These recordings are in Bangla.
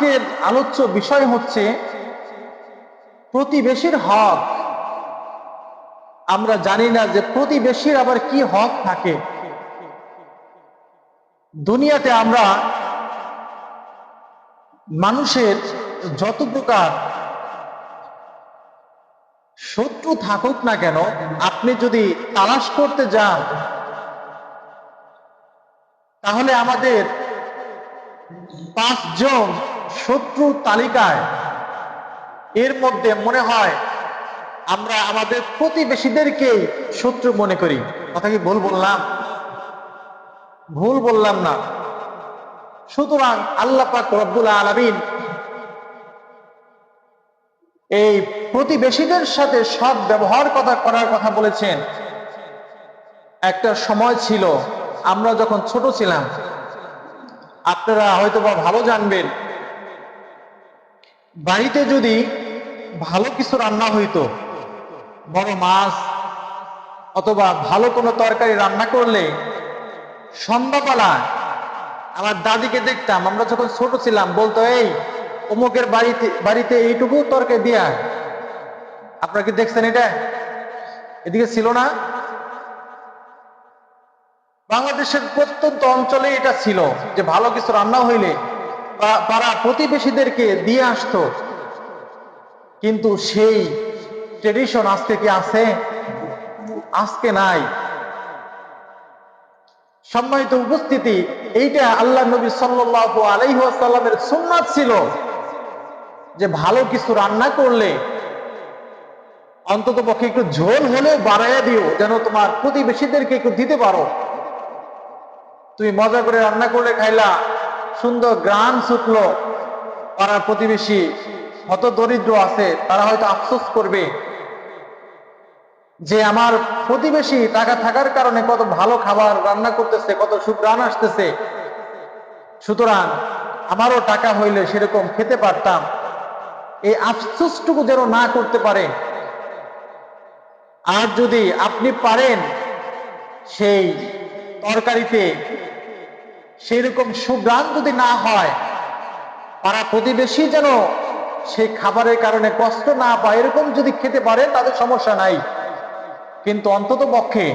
আজকের আলোচ্য বিষয় হচ্ছে প্রতিবেশীর হক। আমরা জানি না যে প্রতিবেশীর আবার কি হক থাকে। দুনিয়াতে আমরা মানুষের যত প্রকার শত্রু থাকুক না কেন, আপনি যদি তালাশ করতে যান, তাহলে আমাদের পাঁচজন শত্রু তালিকায়। এর মধ্যে মনে হয় আমরা আমাদের প্রতিবেশীদেরকেই শত্রু মনে করি। কথা কি ভুল বললাম? ভুল বললাম না। সুতরাং আল্লাহ পাক রব্বুল আলামিন এই প্রতিবেশীদের সাথে সৎ ব্যবহার কথা করার কথা বলেছেন। একটা সময় ছিল, আমরা যখন ছোট ছিলাম, আপনারা হয়তো বা ভালো জানবেন বাড়িতে যদি ভালো কিছু রান্না হইতো, বড় মাছ অথবা ভালো কোনো তরকারি রান্না করলে সন্ধ্যাবেলা আমার দাদিকে দেখতাম, আমরা যখন ছোট ছিলাম, বলতো, এই, অমুকের বাড়িতে বাড়িতে এইটুকু তরকারি দিয়া আপনারা কি দেখছেন এটা? এদিকে ছিল না। বাংলাদেশের প্রত্যন্ত অঞ্চলে এটা ছিল যে ভালো কিছু রান্না হইলে পাড়া প্রতিবেশীদেরকে দিয়ে আসতো। কিন্তু সেই ট্রেডিশন আজকে কি আছে, আজকে নাই। সম্মানিত উপস্থিতি, এইটা আল্লাহ নবী সাল্লাল্লাহু আলাইহি ওয়াসাল্লামের সুন্নাত ছিল যে ভালো কিছু রান্না করলে অন্তত পক্ষে একটু ঝোল হলেও বাড়াইয়া দিও, যেন তোমার প্রতিবেশীদেরকে একটু দিতে পারো। তুমি মজা করে রান্না করলে খাইলা সুন্দর গ্রান ছুটলো পাড়ার প্রতিবেশী কত দরিদ্র আছে, তারা হয়তো আফসোস করবে যে আমার প্রতিবেশী টাকা থাকার কারণে কত ভালো খাবার রান্না করতেছে, কত সুগ্রান আসতেছে। সুতরাং আমারও টাকা হইলে সেরকম খেতে পারতাম। এই আফসোসটুকু যেন না করতে পারে। আর যদি আপনি পারেন সেই তরকারিতে সেরকম সুগ্রাণ যদি না হয়, পাড়া প্রতিবেশী যেন সেই খাবারের কারণে কষ্ট না পায়, এরকম যদি খেতে পারে, তাদের সমস্যা নাই। কিন্তু অন্তত পক্ষে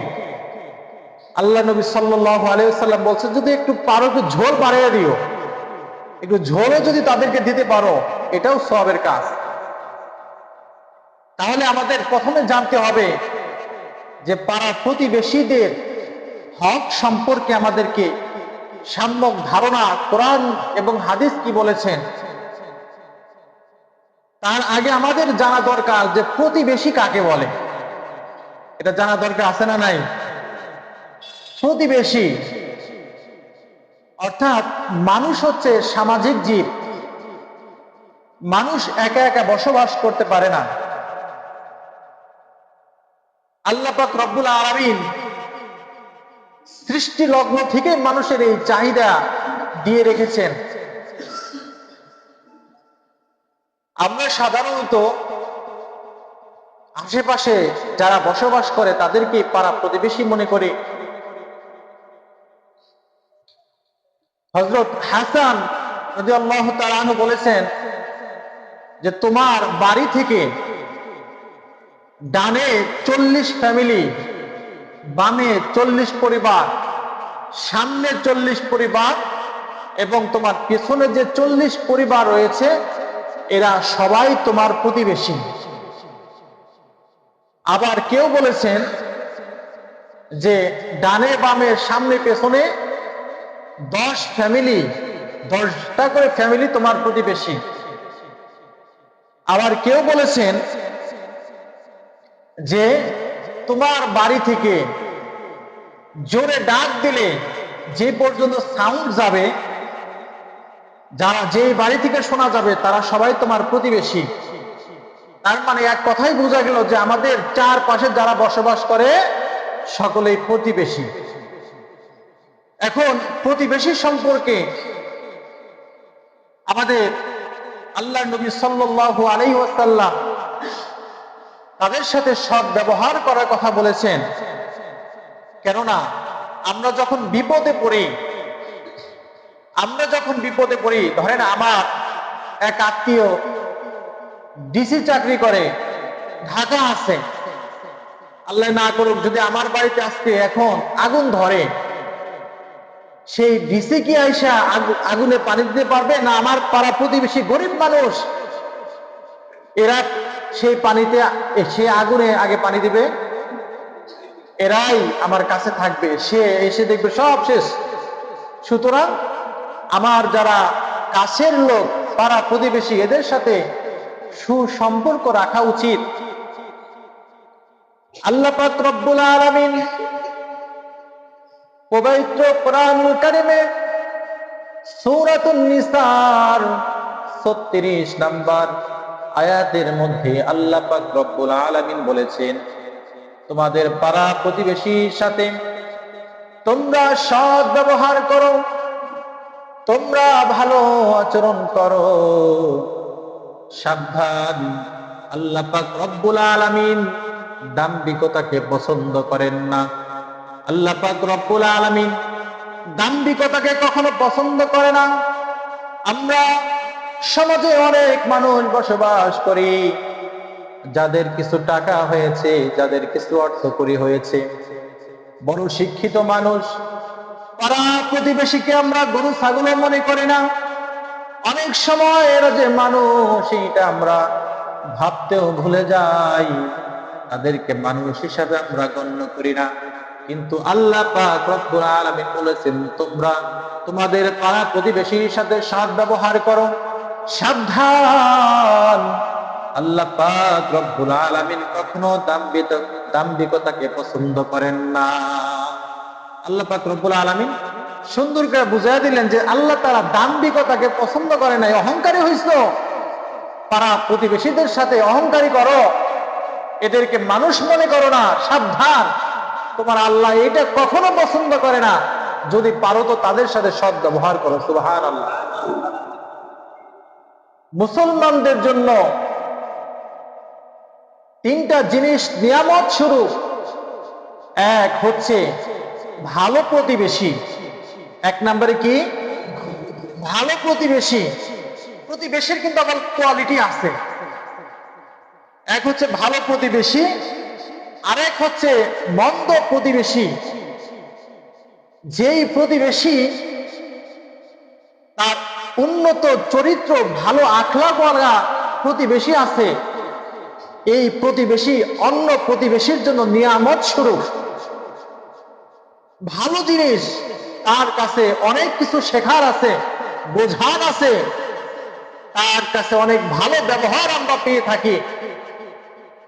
আল্লাহ নবী সাল্লাহ আলাইসাল্লাম বলছে যদি একটু পারো, একটু ঝোল বাড়িয়ে দিও। একটু ঝোলও যদি তাদেরকে দিতে পারো, এটাও সবের কাজ। তাহলে আমাদের প্রথমে জানতে হবে যে পাড়া প্রতিবেশীদের হক সম্পর্কে আমাদেরকে সাম্যক ধারণা, কোরআন এবং হাদিস কি বলেছেন? তার আগে আমাদের জানা দরকার যে প্রতিবেশী কাকে বলে। এটা জানা দরকার আছে না নাই? প্রতিবেশী। অর্থাৎ মানুষ হচ্ছে সামাজিক জীব। মানুষ একা একা বসবাস করতে পারে না। আল্লাহ পাক রব্বুল আলামিন সৃষ্টি লগ্ন থেকে মানুষের এই চাহিদা দিয়ে রেখেছেন। আমরা সাধারণত আশেপাশে যারা বসবাস করে তাদেরকে পাড়া প্রতিবেশী মনে করি। হজরত হাসান তালানু বলেছেন যে, তোমার বাড়ি থেকে ডানে চল্লিশ ফ্যামিলি বামে চল্লিশ পরিবার, সামনে চল্লিশ পরিবার এবং তোমার পেছনে যে চল্লিশ পরিবার রয়েছে, এরা সবাই তোমার প্রতিবেশী। আবার কেউ বলেছেন যে ডানে বামে সামনে পেছনে দশ ফ্যামিলি, দশটা করে ফ্যামিলি তোমার প্রতিবেশী। আবার কেউ বলেছেন যে তোমার বাড়ি থেকে জোরে ডাক দিলে যে পর্যন্ত সাউন্ড যাবে, যারা যে বাড়ি থেকে শোনা যাবে, তারা সবাই তোমার প্রতিবেশী। তার মানে এক কথাই বোঝা গেল যে আমাদের চারপাশে যারা বসবাস করে, সকলেই প্রতিবেশী। এখন প্রতিবেশী সম্পর্কে আমাদের আল্লাহ নবী সাল্লাল্লাহু আলাইহি ওয়াসাল্লাম তাদের সাথে সৎ ব্যবহার করার কথা বলেছেন। কেননা, আমরা যখন বিপদে পড়ি, আমরা যখন বিপদে পড়ি, ধরেন আমার এক আত্মীয় ডিসি চাকরি করে, ঢাকা আছে। আল্লাহ না করুক, যদি আমার বাড়িতে আজকে এখন আগুন ধরে, সেই ডিসি কি আইসা আগু- আগুনে পানি দিতে পারবে? না, আমার পাড়া প্রতিবেশী গরিব মানুষ, এরা সেই পানিতে সে আগুনে আগে পানি দিবে। এরাই আমার কাছে থাকবে। সে এসে দেখবে সব শেষ। সুতরাং আমার যারা কাছের লোক পাড়া প্রতিবেশী, এদের সাথে সুসম্পর্ক রাখা উচিত। আল্লাহ পাক রব্বুল আলামিন পবিত্র কোরআনুল কারিমে সূরাতুন নিসার 36 নাম্বার আয়াতের মধ্যে আল্লাহ পাক রব্বুল আলামিন বলেছেন, তোমাদের পাড়া প্রতিবেশীর সাথে তোমরা সৎ ব্যবহার করো, তোমরা ভালো আচরণ করো। সাবধান, আল্লাহ পাক রব্বুল আলামিন দাম্ভিকতাকে পছন্দ করেন না। আল্লাহ পাক রব্বুল আলামিন দাম্ভিকতাকে কখনো পছন্দ করে না। আমরা সমাজে অনেক মানুষ বসবাস করি। যাদের কিছু টাকা হয়েছে, যাদের কিছু অর্থ করি হয়েছে। বড় শিক্ষিত মানুষ, পাড়া প্রতিবেশীকে আমরা গরু, ছাগল মনে করি না। অনেক সময় এরা যে মানুষ, এটা আমরা ভাবতেও ভুলে যাই। তাদেরকে মানুষ হিসাবে আমরা গণ্য করি না। কিন্তু আল্লাহ পাক রব্বুল আলামিন বলেছেন, তোমরা তোমাদের পাড়া প্রতিবেশীর সাথে সৎ ব্যবহার করো। সাবধান। আল্লাহ পাক রব্বুল আলামিন কখনো দাম্ভিক দাম্ভিকতাকে পছন্দ করেন না। আল্লাহ পাক রব্বুল আলামিন সুন্দর করে বুঝাই দিলেন যে আল্লাহ তারা দাম্ভিকতাকে পছন্দ করে নাই, অহংকারী হইছিল তারা প্রতিবেশীদের সাথে অহংকারী করো। এদেরকে মানুষ মনে করো না, সাবধান। তোমার আল্লাহ এটা কখনো পছন্দ করে না। যদি পারো তো তাদের সাথে সৎ ব্যবহার করো সুবাহান আল্লাহ মুসলমানদের জন্য তিনটা জিনিস নিয়ামত শুরু এক হচ্ছে ভালো প্রতিবেশী। এক নম্বরে কি? ভালো প্রতিবেশী। প্রতিবেশীর কিন্তু আবার কোয়ালিটি আছে। এক হচ্ছে ভালো প্রতিবেশী। আরেক হচ্ছে মন্দ প্রতিবেশী। যেই প্রতিবেশী উন্নত চরিত্র, ভালো আখলাকওয়ালা প্রতিবেশী আছে। এই প্রতিবেশী অন্য প্রতিবেশীর জন্য নিয়ামত স্বরূপ। ভালো জিনিস তার কাছে অনেক কিছু শেখার আছে, বোঝার আছে। তার কাছে অনেক ভালো ব্যবহার আমরা পেয়ে থাকি।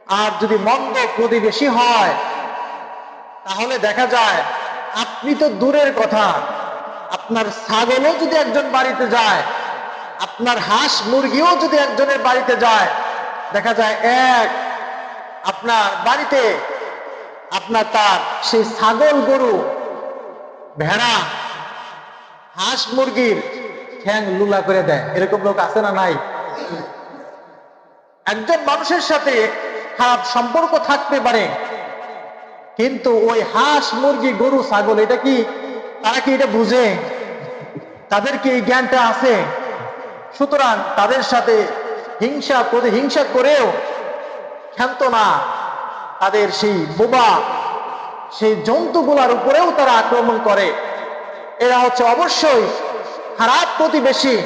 আর যদি মন্দ প্রতিবেশী হয়, তাহলে দেখা যায়, আপনি তো দূরের কথা। আপনার ছাগলও যদি একজন বাড়িতে যায়, আপনার হাঁস মুরগিও যদি একজনের বাড়িতে যায়, দেখা যায় এক আপনার বাড়িতে, আপনার তার সেই ছাগল গরু, ভেড়া, হাঁস মুরগির ঠ্যাং লুলা করে দেয়। এরকম লোক আছে না নাই? একজন মানুষের সাথে খারাপ সম্পর্ক থাকতে পারে, কিন্তু ওই হাঁস মুরগি গরু ছাগল, এটা কি তারা কি এটা বুঝে? তাদের কি এই জ্ঞানটা আছে? সুতরাং তাদের সাথে হিংসা প্রতিহিংসা করেও ক্ষান্ত না। তাদের সেই বোবা, সেই জন্তুগুলার উপরেও তারা আক্রমণ করে। এরা হচ্ছে অবশ্যই খারাপ প্রতিবেশী।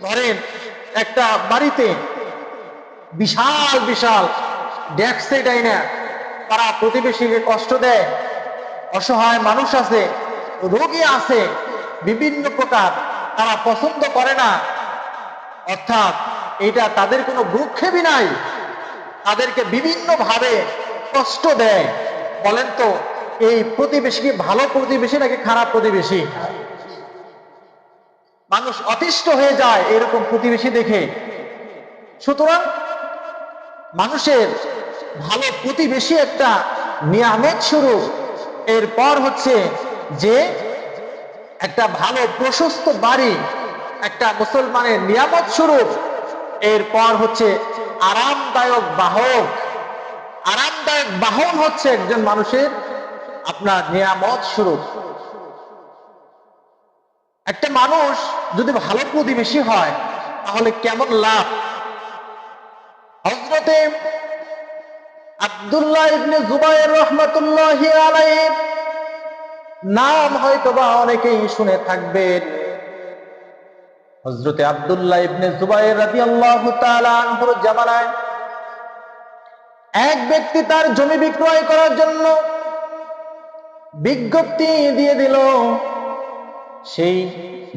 ধরেন, একটা বাড়িতে বিশাল বিশাল ডেক্সে ডাইনা তারা প্রতিবেশীকে কষ্ট দেয়। অসহায় মানুষ আছে। রোগী আছে, বিভিন্ন প্রকার তারা পছন্দ করে না। অর্থাৎ এটা তাদের কোনো ভ্রুক্ষেপই নাই। তাদেরকে বিভিন্ন ভাবে কষ্ট দেয়। বলেন তো, এই প্রতিবেশী কি ভালো প্রতিবেশী নাকি খারাপ প্রতিবেশী? মানুষ অতিষ্ঠ হয়ে যায় এরকম প্রতিবেশী দেখে। সুতরাং মানুষের ভালো প্রতিবেশী একটা নিয়ামত শুরু এরপর হচ্ছে যে একটা ভালো, প্রশস্ত বাড়ি, একটা মুসলমানের নিয়ামত স্বরূপ, এরপর হচ্ছে আরামদায়ক বাহক আরামদায়ক বাহন হচ্ছে একজন মানুষের আপনার নিয়ামত স্বরূপ। একটা মানুষ যদি ভালো প্রতিবেশী হয়, তাহলে কেমন লাভ? হজরতে আব্দুল্লাহ ইবনে জুবাইর রহমাতুল্লাহি আলাইহি নাম হয়তোবা অনেকেই শুনে থাকবেন। হজরতে আব্দুল্লাহ ইবনে জুবাইর তাআলা আনহুর জামানায় এক ব্যক্তি তার জমি বিক্রয় করার জন্য বিজ্ঞপ্তি দিয়ে দিল, সেই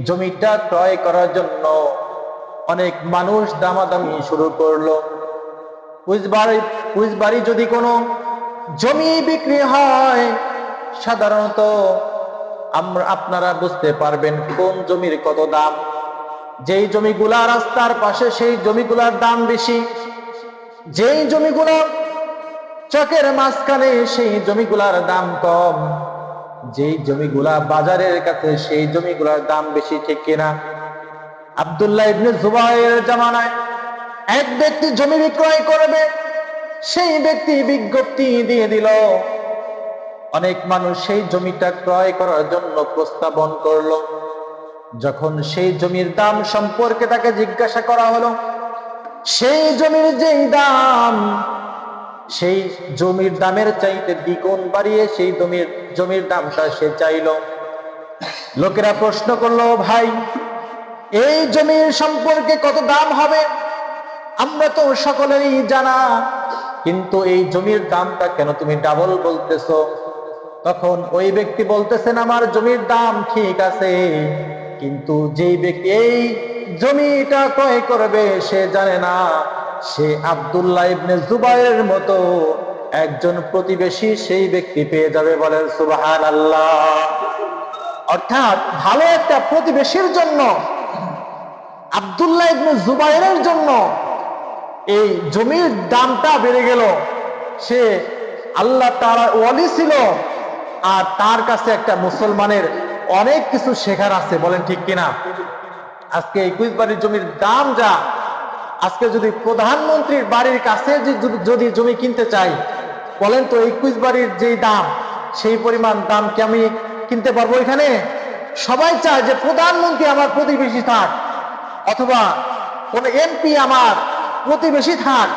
জমিটা ক্রয় করার জন্য অনেক মানুষ দামাদামি শুরু করল। কুইজবাড়ি কুইজবাড়ি যদি কোনো জমি বিক্রি হয় সাধারণত আমরা আপনারা বুঝতে পারবেন কোন জমির কত দাম। যেই জমিগুলা রাস্তার পাশে, সেই জমিগুলার দাম বেশি। যেই জমিগুলো চকের মাঝখানে, সেই জমিগুলার দাম কম। যেই জমিগুলা বাজারের কাছে, সেই জমিগুলার দাম বেশি, ঠিক কিনা? আব্দুল্লাহ ইবনে জুবাইরের জামানায় এক ব্যক্তি জমি বিক্রয় করবে, সেই ব্যক্তি বিজ্ঞপ্তি দিয়ে দিল অনেক মানুষ সেই জমিটা ক্রয় করার জন্য প্রস্তাবন করল। যখন সেই জমির দাম সম্পর্কে তাকে জিজ্ঞাসা করা হলো, সেই জমির যেই দাম, সেই জমির দামের চাইতে দ্বিগুণ বাড়িয়ে সেই জমির জমির দামটা সে চাইল। লোকেরা প্রশ্ন করল, ভাই, এই জমির সম্পর্কে কত দাম হবে? আমরা তো সকলেরই জানা, কিন্তু এই জমির দামটা কেন তুমি ডাবল বলতেছো? তখন ওই ব্যক্তি বলতেছেন, আমার জমির দাম ঠিক আছে, কিন্তু যেই ব্যক্তি এই জমিটা ক্রয় করবে, সে জানে না, সে আব্দুল্লাহ ইবনে জুবাইরের মতো একজন প্রতিবেশী সেই ব্যক্তি পেয়ে যাবে বলেন সুবাহান আল্লাহ অর্থাৎ ভালো একটা প্রতিবেশীর জন্য, আব্দুল্লাহ ইবনে জুবাইরের জন্য এই জমির দামটা বেড়ে গেল। সে আল্লাহ তার ওয়ালি ছিল আর তার কাছে একটা মুসলমানের অনেক কিছু শেখার আছে, বলেন ঠিক কিনা? আজকে এই কুইজবাড়ির জমির দাম যা। আজকে যদি প্রধানমন্ত্রীর বাড়ির কাছে যদি- জমি কিনতে চাই, বলেন তো এই কুইজবাড়ির যেই দাম, সেই পরিমাণ দাম কি আমি কিনতে পারব এখানে? সবাই চায় যে প্রধানমন্ত্রী আমার প্রতিবেশী থাক, অথবা কোন এমপি আমার প্রতিবেশী থাক,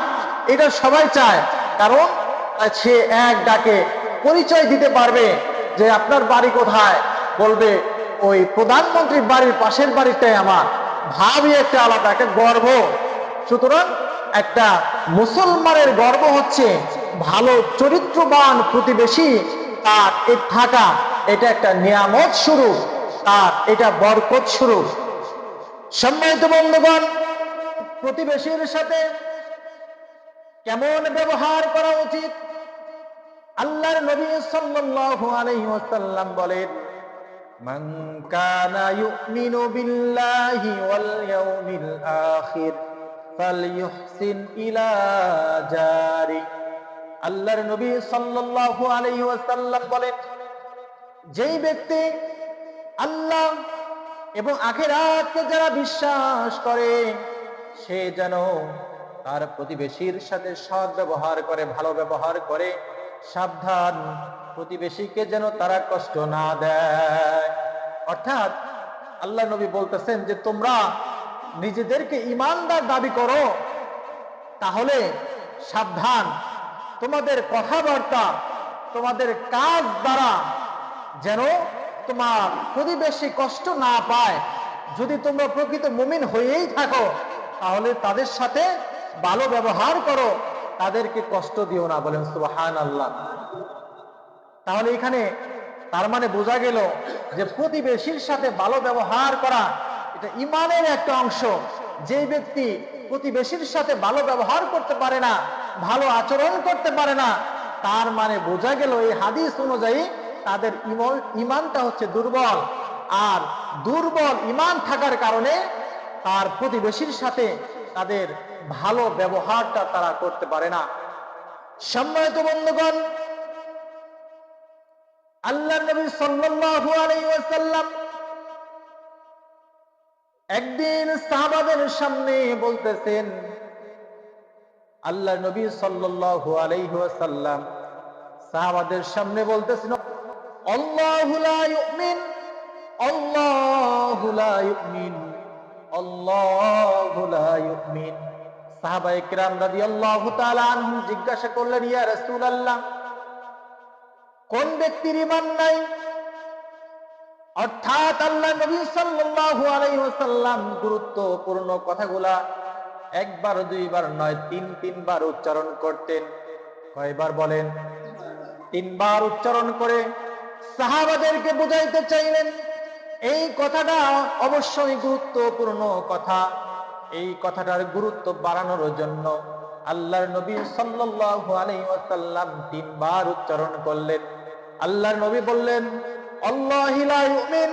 এটা সবাই চায়। কারণ সে এক ডাকে পরিচয় দিতে পারবে যে আপনার বাড়ি কোথায়। বলবে, ওই প্রধানমন্ত্রীর বাড়ির পাশের বাড়িটাই আমার। ভাবই একটা আলাদা, একটা গর্ব। সুতরাং একটা মুসলমানের গর্ব হচ্ছে ভালো চরিত্রবান প্রতিবেশী, তার এ থাকা, এটা একটা নিয়ামত শুরু, তার এটা বরকত শুরু। সম্মানিত বন্ধুগণ, প্রতিবেশীর সাথে কেমন ব্যবহার করা উচিত? আল্লাহর নবী সাল্লাল্লাহু আলাইহি ওয়াসাল্লাম বলেন, মান কানা ইউমিনু বিল্লাহি ওয়াল ইয়াউমিল আখির, ফালইউহসিন ইলা জারি। আল্লাহর নবী সাল্লাল্লাহু আলাইহি ওয়াসাল্লাম বলেন, যেই ব্যক্তি আল্লাহ এবং আখেরাতকে যারা বিশ্বাস করে, সে যেন তার প্রতিবেশীর সাথে সৎ ব্যবহার করে, ভালো ব্যবহার করে সাবধান প্রতিবেশীকে যেন তারা কষ্ট না দেয়। অর্থাৎ আল্লাহ নবী বলতেছেন যে, তোমরা নিজেদেরকে ইমানদার দাবি করো, তাহলে সাবধান। তোমাদের কথাবার্তা, তোমাদের কাজ দ্বারা যেন তোমার প্রতিবেশী কষ্ট না পায়। যদি তোমরা প্রকৃত মুমিন হয়েই থাকো, তাহলে তাদের সাথে ভালো ব্যবহার করো। তাদেরকে কষ্ট দিও না, বলেন সুবাহান আল্লাহ তাহলে এখানে তার মানে বোঝা গেল যে প্রতিবেশীর সাথে ভালো ব্যবহার করা, এটা ইমানের একটা অংশ। যে ব্যক্তি প্রতিবেশীর সাথে ভালো ব্যবহার করতে পারে না, ভালো আচরণ করতে পারে না, তার মানে বোঝা গেল এই হাদিস অনুযায়ী তাদের ইমন- ইমানটা হচ্ছে দুর্বল। আর দুর্বল ইমান থাকার কারণে তার প্রতিবেশীর সাথে তাদের ভালো ব্যবহারটা তারা করতে পারে না। সম্মানিত বন্ধুগণ আল্লাহ নবী ওয়াসাল্লাম একদিন সাহাবাদের সামনে বলতেছেন আল্লাহ নবী ওয়াসাল্লাম সাহাবাদের সামনে বলতেছেন, আল্লাহু লা সাহাবা ইকরাম জিজ্ঞাসা করলেন, ইয়া কোন ব্যক্তির নাই? অর্থাৎ আল্লাহ নবী গুরুত্বপূর্ণ কথাগুলা একবার, দুইবার নয়, তিন, তিনবার উচ্চারণ করতেন। কয়বার বলেন? তিনবার উচ্চারণ করে সাহাবাদেরকে বুঝাইতে চাইলেন। এই কথাটা অবশ্যই গুরুত্বপূর্ণ কথা। এই কথাটার গুরুত্ব বাড়ানোর জন্য আল্লাহর নবী সাল্লাল্লাহু আলাইহি ওয়াসাল্লাম তিনবার উচ্চারণ করলেন। আল্লাহর নবী বললেন, আল্লাহি লা ইউমিন।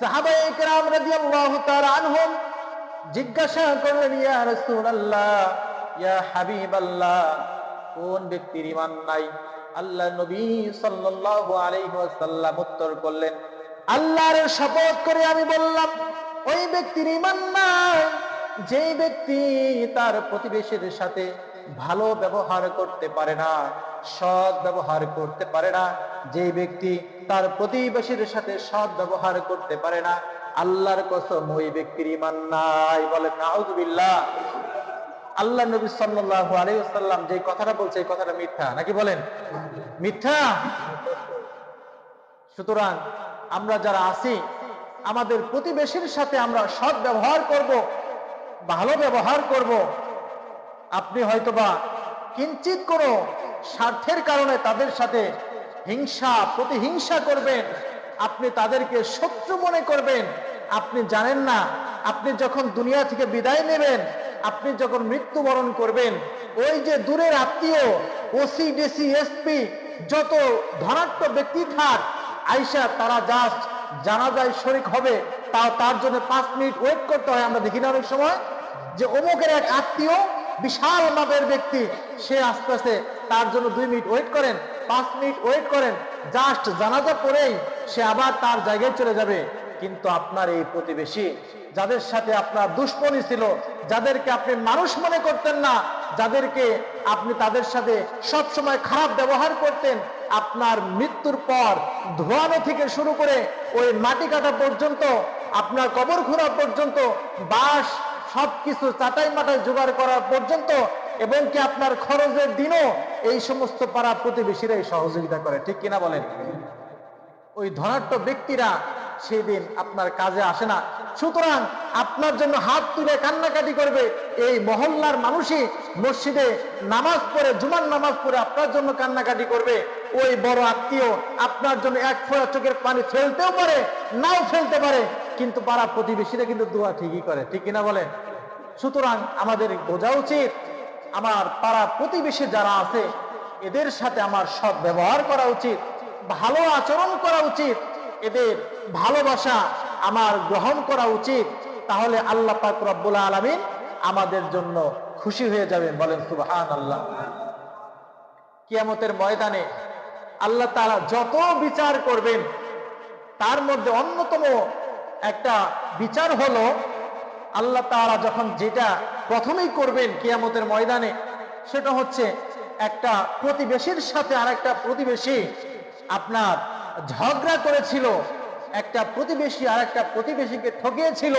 সাহাবায়ে রাদিয়াল্লাহু তাআলা আনহুম জিজ্ঞাসা করলেন, ইয়া রাসূলুল্লাহ, ইয়া হাবিবাল্লাহ, কোন ব্যক্তির ঈমান নাই? আল্লাহ নবী সাল্লাল্লাহু আলাইহি ওয়াসাল্লাম উত্তর করলেন, আল্লাহর শপথ করে আমি বললাম, ওই ব্যক্তির ঈমান নাই। যেই ব্যক্তি তার প্রতিবেশীর সাথে ভালো ব্যবহার করতে পারে না, সৎ ব্যবহার করতে পারে না যে ব্যক্তি তার প্রতিবেশীর সাথে সৎ ব্যবহার করতে পারে না, আল্লাহর কসম ওই ব্যক্তির ঈমান নাই। বলেন, নাউজুবিল্লাহ। আল্লাহ নবী সাল্লাল্লাহু আলাইহি ওয়াসাল্লাম যে কথাটা বলছে, এই কথাটা মিথ্যা। নাকি বলেন? মিথ্যা? সুতরাং আমরা যারা আছি, আমাদের প্রতিবেশীর সাথে আমরা সৎ ব্যবহার করব। ভালো ব্যবহার করব। আপনি হয়তোবা কিঞ্চিত কোনো স্বার্থের কারণে তাদের সাথে হিংসা, প্রতিহিংসা করবেন। আপনি তাদেরকে শত্রু মনে করবেন। আপনি জানেন না, আপনি যখন দুনিয়া থেকে বিদায় নেবেন, আপনি যখন মৃত্যুবরণ করবেন, ওই যে দূরের আত্মীয়, ওসি, ডিসি, এসপি, যত ধনাঢ্য ব্যক্তি থাক, আইসা তারা জাস্ট জানাজায় শরিক হবে, তাও তার জন্য পাঁচ মিনিট ওয়েট করতে হয়। আমরা দেখি না অনেক সময়। যে অমুকের এক আত্মীয় বিশাল মাপের ব্যক্তি, সে আস্তে আস্তে তার জন্য দুই মিনিট ওয়েট করেন, পাঁচ মিনিট ওয়েট করেন জাস্ট জানাজা পরেই সে আবার তার জায়গায় চলে যাবে। কিন্তু আপনার এই প্রতিবেশী, যাদের সাথে আপনার দুশ্মনী ছিল, যাদেরকে আপনি মানুষ মনে করতেন না, যাদেরকে আপনি তাদের সাথে সব সময় খারাপ ব্যবহার করতেন, আপনার মৃত্যুর পর ধোয়ানো থেকে শুরু করে ওই মাটি কাটা পর্যন্ত, আপনার কবর খোঁড়া পর্যন্ত বাঁশ সবকিছু চাটাই মাটাই জোগাড় করার পর্যন্ত এবং কি আপনার খরচের দিনও এই সমস্ত পাড়া প্রতিবেশীরাই সহযোগিতা করে, ঠিক কিনা বলেন? ওই ধনাঢ্য ব্যক্তিরা সেই দিন আপনার কাজে আসে না। সুতরাং আপনার জন্য হাত তুলে কান্নাকাটি করবে এই মহল্লার মানুষই। মসজিদে নামাজ পড়ে, জুমার নামাজ পড়ে আপনার জন্য কান্নাকাটি করবে। ওই বড় আত্মীয় আপনার জন্য এক ফোঁড়া চোখের পানি ফেলতেও পারে, নাও ফেলতে পারে। কিন্তু পাড়া প্রতিবেশীরা কিন্তু দোয়া ঠিকই করে, ঠিক কিনা বলে সুতরাং আমাদের বোঝা উচিত, আমার পাড়া প্রতিবেশী যারা আছে, এদের সাথে আমার সৎ ব্যবহার করা উচিত, ভালো আচরণ করা উচিত, এদের ভালোবাসা আমার গ্রহণ করা উচিত, তাহলে আল্লাহ পাক রব্বুল আলমিন আমাদের জন্য খুশি হয়ে যাবেন, বলেন সুবহান আল্লাহ কিয়ামতের ময়দানে আল্লাহ তারা যত বিচার করবেন, তার মধ্যে অন্যতম একটা বিচার হলো, আল্লাহ তারা যখন যেটা প্রথমেই করবেন কিয়ামতের ময়দানে, সেটা হচ্ছে একটা প্রতিবেশীর সাথে আর একটা প্রতিবেশী আপনার ঝগড়া করেছিল, একটা প্রতিবেশী আর একটা প্রতিবেশীকে ঠকিয়েছিল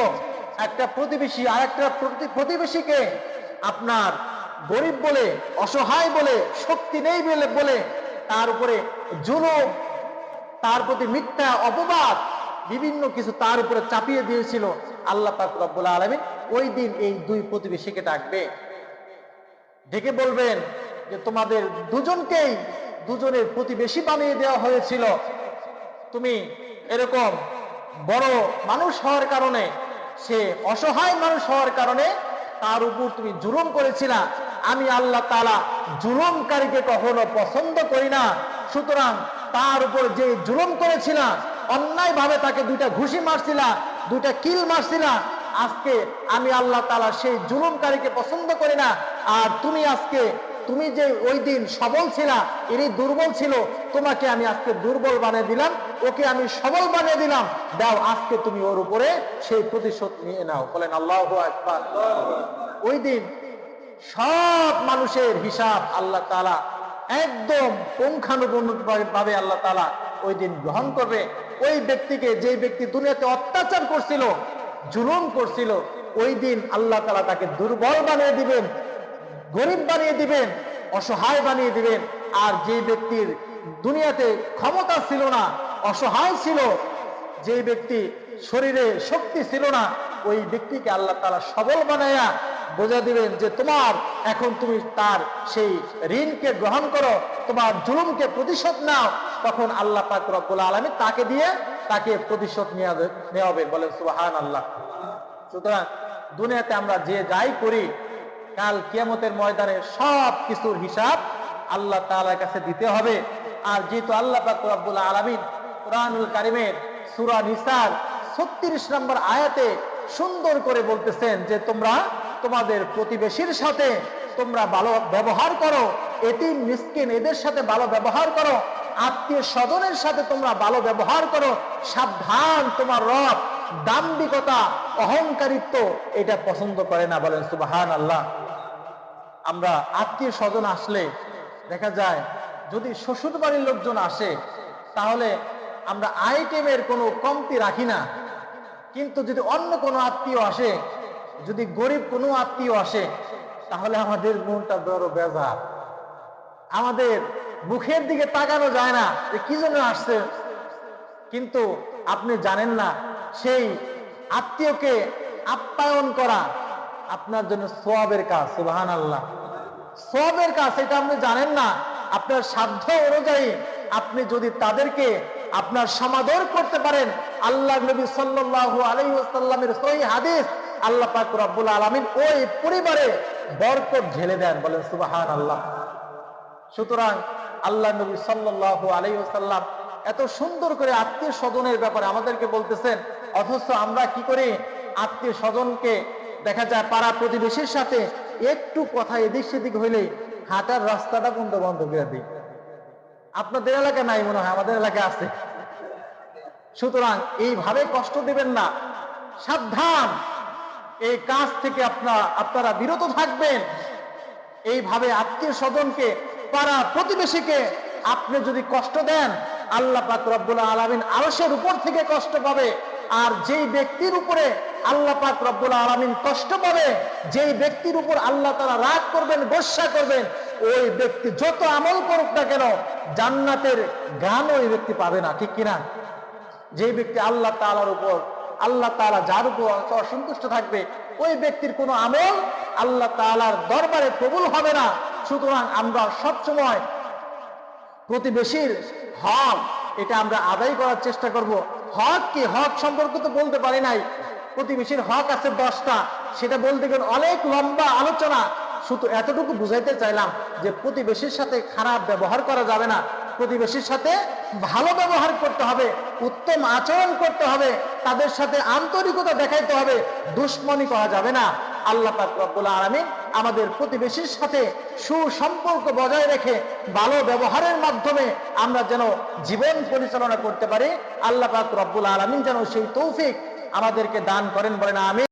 একটা প্রতিবেশী আর একটা প্রতিবেশীকে আপনার গরিব বলে, অসহায় বলে, শক্তি নেই বলে তার উপরে জুলুম, তার প্রতি মিথ্যা অপবাদ বিভিন্ন কিছু তার উপরে চাপিয়ে দিয়েছিল আল্লাহ পাক রব্বুল আলমিন। ওই দিন এই দুই প্রতিবেশীকে ডাকবে। ডেকে বলবেন যে, তোমাদের দুজনকেই দুজনের প্রতিবেশী বানিয়ে দেওয়া হয়েছিল। তুমি এরকম বড় মানুষ হওয়ার কারণে, সে অসহায় মানুষ হওয়ার কারণে তার উপর তুমি জুলুম করেছিলা। আমি আল্লাহ তালা জুলুমকারীকে কখনো পছন্দ করি না। সুতরাং তার উপর যে জুলুম করেছিলা অন্যায় ভাবে তাকে দুইটা ঘুষি মারছিলা, দুইটা কিল মারছিলা। আজকে আমি আল্লাহ তালা সেই জুলুমকারীকে পছন্দ করি না। আর তুমি আজকে, তুমি যে ওই দিন সবল ছিলা এরই দুর্বল ছিল, তোমাকে আমি আজকে দুর্বল বানিয়ে দিলাম, ওকে আমি সবল বানিয়ে দিলাম। দাও, আজকে তুমি ওর উপরে সেই প্রতিশোধ নিয়ে নাও। বলেন, আল্লাহ আকবার। ওই দিন সব মানুষের হিসাব আল্লাহ তালা একদম পুঙ্খানুপুঙ্খ ভাবে আল্লাহ তালা ওই দিন গ্রহণ করবে। ওই ব্যক্তিকে যে ব্যক্তি দুনিয়াতে অত্যাচার করছিল, জুলুম করছিল, ওই দিন আল্লাহ তালা তাকে দুর্বল বানিয়ে দিবেন, গরিব বানিয়ে দিবেন, অসহায় বানিয়ে দিবেন। আর যে ব্যক্তির দুনিয়াতে ক্ষমতা ছিল না, অসহায় ছিল যে ব্যক্তি শরীরে শক্তি ছিল না ওই ব্যক্তিকে আল্লাহ তালা সবল বানায়া বোঝা দিবেন যে তোমার, এখন তুমি তার সেই ঋণকে গ্রহণ করো, তোমার জুলুমকে প্রতিশোধ নাও। তখন আল্লাহ পাক রব্বুল আলমী তাকে দিয়ে তাকে প্রতিশোধ নেওয়া- নেওয়াবে বলেন সুবাহান আল্লাহ সুতরাং দুনিয়াতে আমরা যে যাই করি, কাল কিয়ামতের ময়দানে সব কিছুর হিসাব আল্লাহ তাআলার কাছে দিতে হবে। আর যেহেতু আল্লাহ পাক রব্বুল আলামিন কোরআনুল কারিমের সূরা নিসার 36 নম্বর আয়াতে সুন্দর করে বলতেছেন যে তোমরা তোমাদের প্রতিবেশীর সাথে তোমরা ভালো ব্যবহার করো এটি মিসকিন, এদের সাথে ভালো ব্যবহার করো, আত্মীয় স্বজনের সাথে তোমরা ভালো ব্যবহার করো, সাবধান তোমার রব দাম্বিকতা অহংকারিত্ব এটা পছন্দ করে না বলেন সুবাহান আল্লাহ আমরা আত্মীয় স্বজন আসলে দেখা যায় যদি শ্বশুর বাড়ির লোকজন আসে তাহলে আমরা আইটেমের কোনো কমতি রাখি না। কিন্তু যদি অন্য কোনো আত্মীয় আসে, যদি গরিব কোনো আত্মীয় আসে, তাহলে আমাদের মনটা বড় বেজার। আমাদের মুখের দিকে তাকানো যায় না যে কি জন্য আসছে। কিন্তু আপনি জানেন না, সেই আত্মীয়কে আপ্যায়ন করা আপনার জন্য সোয়াবের কাজ সুবাহান আল্লাহ সোয়াবের কাজ, এটা আপনি জানেন না। আপনার সাধ্য অনুযায়ী আপনি যদি তাদেরকে আপনার সমাদর করতে পারেন। আল্লাহ নবী সাল্লাল্লাহু আলাইহি ওয়াসাল্লামের সহি হাদিস আল্লাহ পাক রব্বুল আলামিন ওই পরিবারে বরকত ঢেলে দেন, বলেন সুবাহান আল্লাহ সুতরাং আল্লাহ নবী সাল্লাল্লাহু আলাইহি ওয়াসাল্লাম এত সুন্দর করে আত্মীয় স্বজনের ব্যাপারে আমাদেরকে বলতেছেন, অথচ আমরা কি করি? আত্মীয় স্বজনকে দেখা যায় পাড়া প্রতিবেশীর সাথে একটু কথা এদিক সেদিক হইলেই হাঁটার রাস্তাটা বন্ধ বন্ধ করে দিই আপনাদের এলাকায় নাই মনে হয়, আমাদের এলাকায় আছে। সুতরাং এইভাবে কষ্ট দিবেন না। সাবধান। এই কাজ থেকে আপনার আপনারা বিরত থাকবেন। এইভাবে আত্মীয় স্বজনকে, পাড়া প্রতিবেশীকে আপনি যদি কষ্ট দেন, আল্লাহ পাক রব্বুল আলামিন আলসের উপর থেকে কষ্ট পাবে। আর যেই ব্যক্তির উপরে আল্লাহ পাক রব্বুল আলামিন কষ্ট পাবে, যেই ব্যক্তির উপর আল্লাহ তারা রাগ করবেন গোসা করবেন, ওই ব্যক্তি যত আমল করুক না কেন জান্নাতের গান ওই ব্যক্তি পাবে না, ঠিক কিনা? যে ব্যক্তি আল্লাহ তাআলার উপর, আল্লাহ তাআলা যার উপর অসন্তুষ্ট থাকবে, ওই ব্যক্তির কোনো আমল আল্লাহ তাআলার দরবারে কবুল হবে না। সুতরাং আমরা সবসময় প্রতিবেশীর হক, এটা আমরা আদায় করার চেষ্টা করব। হক কি? হক সম্পর্কে তো বলতে পারি নাই। প্রতিবেশীর হক আছে দশটা। সেটা বলতে গেলে অনেক লম্বা আলোচনা। শুধু এতটুকু বুঝাইতে চাইলাম যে, প্রতিবেশীর সাথে খারাপ ব্যবহার করা যাবে না। প্রতিবেশীর সাথে ভালো ব্যবহার করতে হবে, উত্তম আচরণ করতে হবে, তাদের সাথে আন্তরিকতা দেখাইতে হবে, দুশ্মনী করা যাবে না। আল্লাহ রব্বুল আলামিন আমাদের প্রতিবেশীর সাথে সুসম্পর্ক বজায় রেখে ভালো ব্যবহারের মাধ্যমে আমরা যেন জীবন পরিচালনা করতে পারি। আল্লাহ পাক রব্বুল আলামিন যেন সেই তৌফিক আমাদেরকে দান করেন বলেন আমি